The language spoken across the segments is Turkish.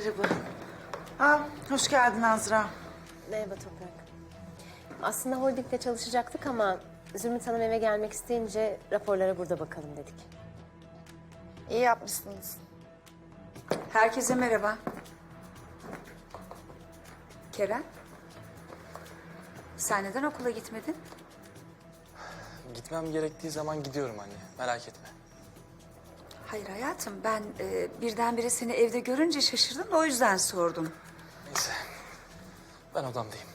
Merhaba. Aa, hoş geldin Azra. Merhaba Toprak. Aslında holdingde çalışacaktık ama Zümrüt Hanım eve gelmek isteyince raporlara burada bakalım dedik. İyi yapmışsınız. Herkese merhaba. Kerem. Sen neden okula gitmedin? Gitmem gerektiği zaman gidiyorum anne. Merak etme. Hayır hayatım ben e, birdenbire seni evde görünce şaşırdım da o yüzden sordum. Neyse. Ben odamdayım.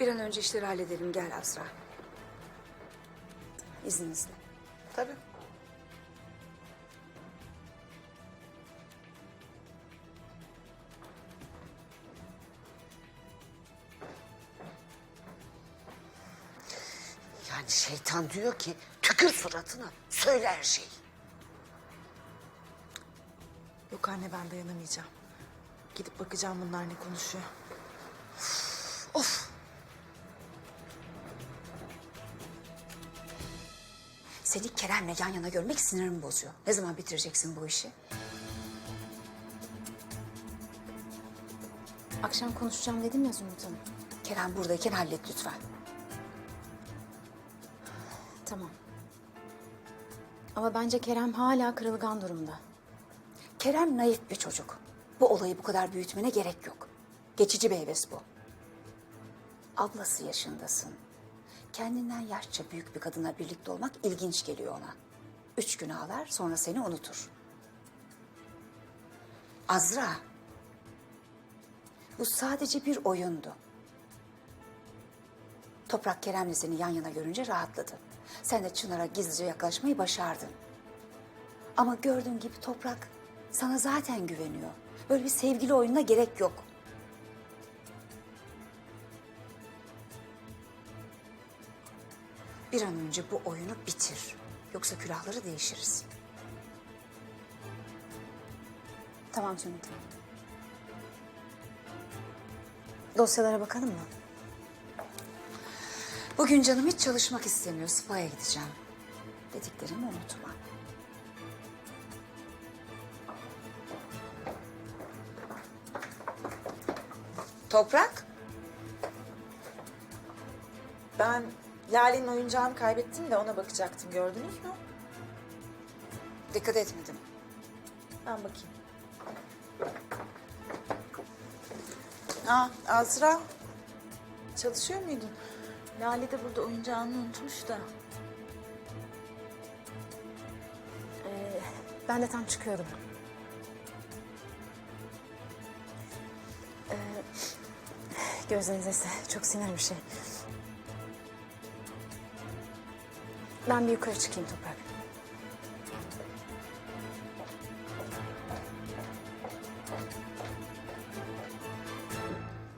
Bir an önce işleri halledelim gel Azra. İzninizle. Tabii. Şeytan diyor ki tükür suratına söyle her şeyi. Yok anne ben dayanamayacağım. Gidip bakacağım bunlar ne konuşuyor. Of Seni Kerem'le yan yana görmek sinirimi bozuyor. Ne zaman bitireceksin bu işi? Akşam konuşacağım dedim ya Zümrüt Hanım. Kerem buradayken hallet lütfen. Ama bence Kerem hala kırılgan durumda. Kerem naif bir çocuk. Bu olayı bu kadar büyütmene gerek yok. Geçici bir heves bu. Ablası yaşındasın. Kendinden yaşça büyük bir kadınla birlikte olmak ilginç geliyor ona. Üç gün ağlar sonra seni unutur. Azra. Bu sadece bir oyundu. Toprak Kerem'le seni yan yana görünce rahatladı. Sen de Çınar'a gizlice yaklaşmayı başardın. Ama gördüğün gibi Toprak sana zaten güveniyor. Böyle bir sevgili oyununa gerek yok. Bir an önce bu oyunu bitir. Yoksa külahları değişiriz. Tamam Hanım. Dosyalara bakalım mı? Bugün canım hiç çalışmak istemiyor. Spa'ya gideceğim. Dediklerimi unutma. Toprak. Ben Lale'nin oyuncağını kaybettim de ona bakacaktım gördünüz mü? Dikkat etmedim. Ben bakayım. Aa Azra. Çalışıyor muydun? Lale de burada oyuncağını unutmuş da. Ee, ben de tam çıkıyordum. Ee, gözlerinize se- çok sinir bir şey. Ben bir yukarı çıkayım Toprak.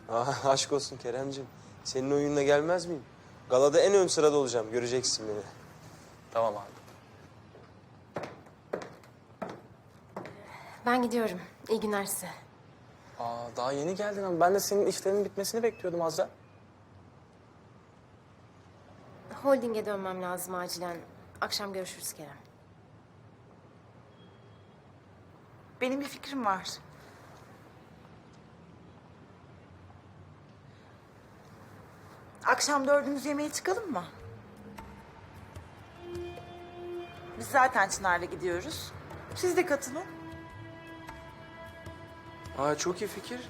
Aa, aşk olsun Keremcim. Senin oyununa gelmez miyim? Galada en ön sırada olacağım. Göreceksin beni. Tamam abi. Ben gidiyorum. İyi günler size. Aa, daha yeni geldin ama ben de senin işlerinin bitmesini bekliyordum Azra. Holding'e dönmem lazım acilen. Akşam görüşürüz Kerem. Benim bir fikrim var. Akşam dördümüz yemeğe çıkalım mı? Biz zaten Çınar'la gidiyoruz. Siz de katılın. Aa, çok iyi fikir.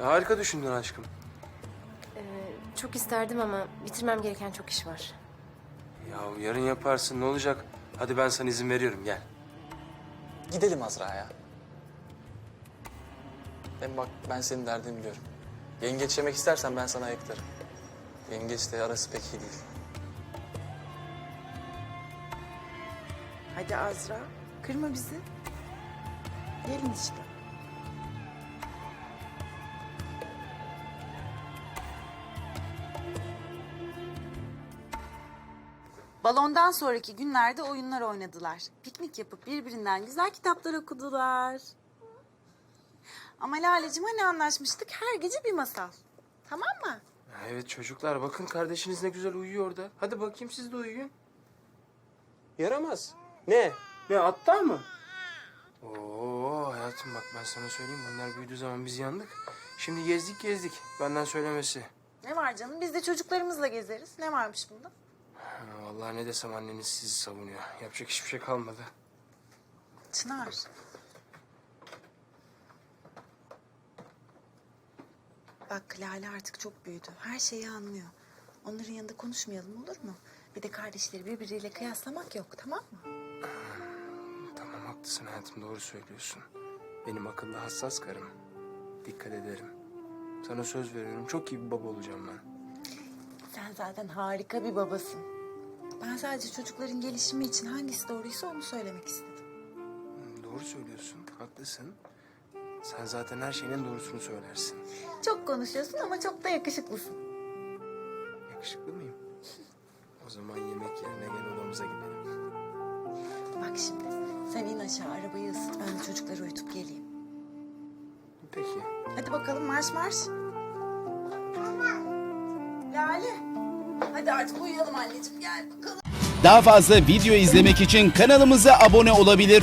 Harika düşündün aşkım. Ee, çok isterdim ama bitirmem gereken çok iş var. Ya yarın yaparsın ne olacak? Hadi ben sana izin veriyorum gel. Gidelim Azra ya. Hem bak ben senin derdini biliyorum. Yengeç yemek istersen ben sana ayıklarım. Yengeçle arası pek iyi değil. Hadi Azra, kırma bizi. Gelin işte. Balondan sonraki günlerde oyunlar oynadılar. Piknik yapıp birbirinden güzel kitaplar okudular. Ama Lale'cim hani anlaşmıştık her gece bir masal. Tamam mı? Evet çocuklar bakın kardeşiniz ne güzel uyuyor orada. Hadi bakayım siz de uyuyun. Yaramaz. Ne? Ne atlar mı? Oo hayatım bak ben sana söyleyeyim bunlar büyüdüğü zaman biz yandık. Şimdi gezdik gezdik benden söylemesi. Ne var canım? Biz de çocuklarımızla gezeriz. Ne varmış bunda? Ha, vallahi ne desem anneniz sizi savunuyor. Yapacak hiçbir şey kalmadı. Çınar. Bak Lale artık çok büyüdü. Her şeyi anlıyor. Onların yanında konuşmayalım olur mu? Bir de kardeşleri birbiriyle kıyaslamak yok tamam mı? Tamam haklısın hayatım doğru söylüyorsun. Benim akıllı hassas karım. Dikkat ederim. Sana söz veriyorum çok iyi bir baba olacağım ben. Sen zaten harika bir babasın. Ben sadece çocukların gelişimi için hangisi doğruysa onu söylemek istedim. Hmm, Doğru söylüyorsun, haklısın. Sen zaten her şeyin doğrusunu söylersin. Çok konuşuyorsun ama çok da yakışıklısın. Yakışıklı mıyım? O zaman yemek yerine gel odamıza gidelim. Bak şimdi sen in aşağı arabayı ısıt ben de çocukları uyutup geleyim. Peki. Hadi bakalım marş marş. Lale. Hadi artık uyuyalım anneciğim gel bakalım. Daha fazla video izlemek için kanalımıza abone olabilir.